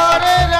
Ram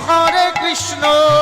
Hare Krishna. Krishna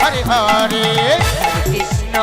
Hare Hare Krishna.